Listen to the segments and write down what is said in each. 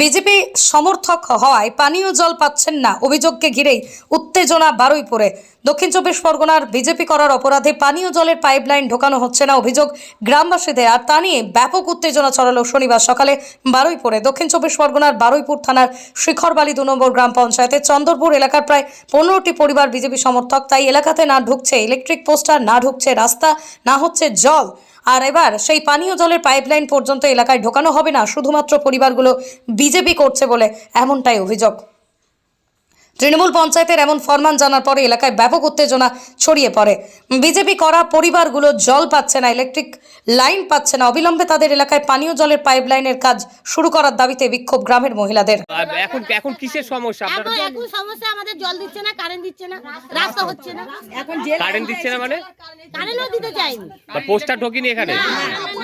BJP সমর্থক হওয়ায় পানীয় জল পাচ্ছেন না। অভিযোগকে ঘিরেই উত্তেজনা বারুইপুরে। দক্ষিণ চব্বিশ পরগনার বিজেপি করার অপরাধে পানীয় জলের পাইপলাইন ঢোকানো হচ্ছে না অভিযোগ গ্রামবাসীদের, আর তা নিয়ে ব্যাপক উত্তেজনা ছড়ালো শনিবার সকালে বারুইপুরে। দক্ষিণ চব্বিশ পরগনার বারুইপুর থানার শিখরবালি দু নম্বর গ্রাম পঞ্চায়েতের চন্দরপুর এলাকার প্রায় পনেরোটি পরিবার বিজেপি সমর্থক, তাই এলাকাতে না ঢুকছে ইলেকট্রিক পোস্টার, না ঢুকছে রাস্তা, না হচ্ছে জল। আর এবার সেই পানীয় জলের পাইপলাইন পর্যন্ত এলাকায় ঢোকানো হবে না, শুধুমাত্র পরিবারগুলো বিজেপি করছে বলে এমনটাই অভিযোগ। তৃণমূল পঞ্চায়েতের এমন ফরমান জানার পরে এলাকায় ব্যাপক উত্তেজনা ছড়িয়ে পড়ে। বিজেপি করা পরিবারগুলো জল পাচ্ছে না ইলেকট্রিক লাইন পাচ্ছে না। অবিলম্বে তাদের এলাকায় পানীয় জলের পাইপ লাইনের কাজ শুরু করার দাবিতে বিক্ষোভ গ্রামের মহিলাদের। এখন এখন কিসের সমস্যা? আপনারা এখন এখন সমস্যা আমাদের জল দিচ্ছে না কারেন্ট দিচ্ছে না রাস্তা হচ্ছে না। এখন কারেন্ট দিচ্ছে না মানে? কারেন্টও দিতে চাইনি। পোস্টার ঢোকিনি এখানে? রাস্তা হচ্ছে না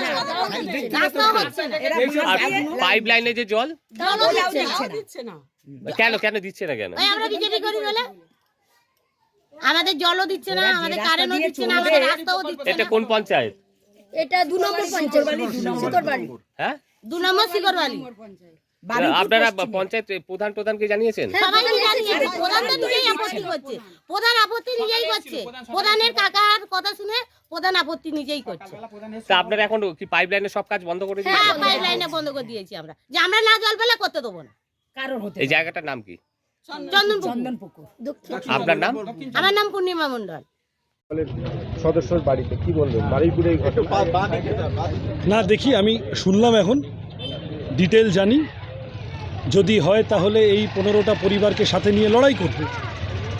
আর পাইপ লাইনে যে জল? জলও দিচ্ছে না কেন কেন দিচ্ছে না কেন? আমরা বিজেপি করি বলে। আমাদের জলও দিচ্ছে না আমাদের কারেন্টও দিচ্ছে না আমাদের রাস্তাও দিচ্ছে এটা কোন পঞ্চায়েত? এটা দু নম্বর পঞ্চায়েত। হ্যাঁ? দু নম্বর শিকরবাড়ি আপনারা পঞ্চায়েত প্রধান প্রধানকে জানিয়েছেন? প্রধান তো নিজেই আপত্তি করছে। প্রধান আপত্তি নিজেই করছে। প্রধানের কাকার কথা শুনে প্রধান আপত্তি নিজেই করছে। তা আপনারা এখন কি পাইপ লাইনের সব কাজ বন্ধ করে হ্যাঁ দিয়েছেন পাইপ লাইনে বন্ধ করে দিয়েছি আমরা। যে আমরা না জল পেলে করতে দেবো না। কারোর এই জায়গাটার নাম কি? চন্দনপুর আপনার নাম? আমার নাম পূর্ণিমা মন্ডল সদস্যর বাড়িতে কি বলবেন? বাড়িপুরে এই না দেখি আমি শুনলাম এখন। ডিটেল জানি। যদি হয় তাহলে এই পনেরোটা পরিবারকে সাথে নিয়ে লড়াই করবে।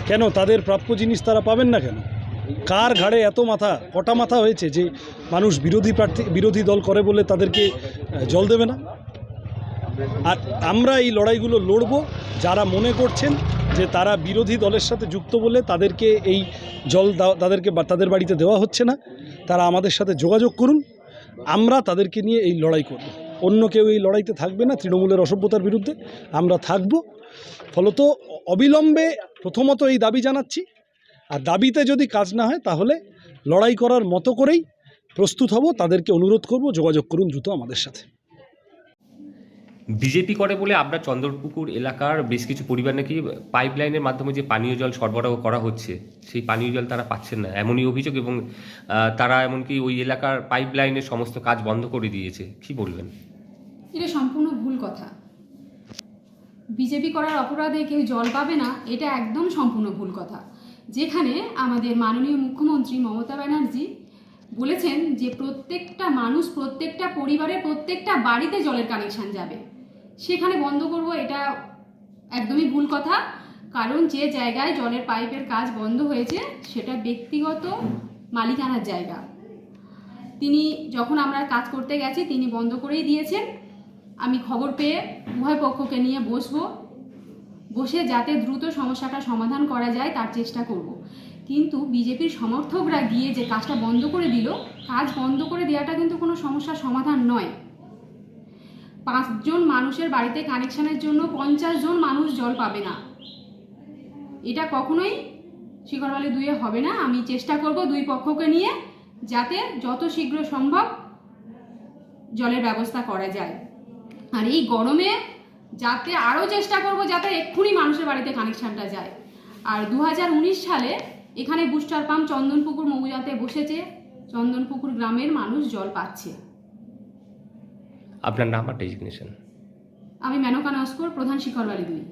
কেন? তাদের প্রাপ্য জিনিস তারা পাবেন না কেন? কার ঘাড়ে এত মাথা, কটা মাথা হয়েছে যে মানুষ বিরোধী প্রার্থী, বিরোধী দল করে বলে তাদেরকে জল দেবে না? আর আমরা এই লড়াইগুলো লড়ব, যারা মনে করছেন যে তারা বিরোধী দলের সাথে যুক্ত বলে তাদেরকে এই জল তাদেরকে তাদের বাড়িতে দেওয়া হচ্ছে না, তারা আমাদের সাথে যোগাযোগ করুন, আমরা তাদেরকে নিয়ে এই লড়াই করব। অন্য কেউ এই লড়াইতে থাকবে না, তৃণমূলের অসভ্যতার বিরুদ্ধে আমরা থাকব। ফলত অবিলম্বে প্রথমত এই দাবি জানাচ্ছি আর দাবিতে যদি কাজ না হয় তাহলে লড়াই করার মতো করেই প্রস্তুত হব। তাদেরকে অনুরোধ করব যোগাযোগ করুন দ্রুত আমাদের সাথে। বিজেপি করে বলে আপনার চন্দ্রপুকুর এলাকার বেশ কিছু পরিবার নাকি পাইপ লাইনের মাধ্যমে যে পানীয় জল সরবরাহ করা হচ্ছে সেই পানীয় জল তারা পাচ্ছেন না। এমনই অভিযোগ এবং তারা এমনকি ওই এলাকার পাইপ লাইনের সমস্ত কাজ বন্ধ করে দিয়েছে। কি বলবেন? এটা সম্পূর্ণ ভুল কথা। বিজেপি করার অপরাধে কেউ জল পাবে না এটা একদম সম্পূর্ণ ভুল কথা। যেখানে আমাদের মাননীয় মুখ্যমন্ত্রী মমতা ব্যানার্জি বলেছেন যে প্রত্যেকটা মানুষ, প্রত্যেকটা পরিবারের প্রত্যেকটা বাড়িতে জলের কানেকশন যাবে। সেখানে বন্ধ করব এটা একদমই ভুল কথা। কারণ যে জায়গায় জলের পাইপের কাজ বন্ধ হয়েছে, সেটা ব্যক্তিগত মালিকানার জায়গা। তিনি যখন আমরা কাজ করতে গেছি, তিনি বন্ধ করেই দিয়েছেন। আমি খবর পেয়ে উভয় পক্ষকে নিয়ে বসবো। বসে যাতে দ্রুত সমস্যাটা সমাধান করা যায় তার চেষ্টা করব। কিন্তু বিজেপির সমর্থকরা গিয়ে যে কাজটা বন্ধ করে দিল, কাজ বন্ধ করে দেওয়াটা কিন্তু কোনো সমস্যার সমাধান নয়। পাঁচজন মানুষের বাড়িতে কানেকশনের জন্য পঞ্চাশ জন মানুষ জল পাবে না। এটা কখনোই শিখরবালি দুয়ে হবে না। আমি চেষ্টা করব দুই পক্ষকে নিয়ে যাতে যত শীঘ্র সম্ভব জলের ব্যবস্থা করা যায়। আর এই গরমে যাতে আরও চেষ্টা করব যাতে এক্ষুনি মানুষের বাড়িতে কানেকশানটা যায়। আর দু হাজার উনিশ সালে এখানে বুস্টার পাম্প চন্দনপুকুর মৌজাতে বসেছে। চন্দনপুকুর গ্রামের মানুষ জল পাচ্ছে। আপনার নাম আর ডেজিগনেশন আমি মেনকা নস্কর প্রধান শিখরবাড়ি দুই।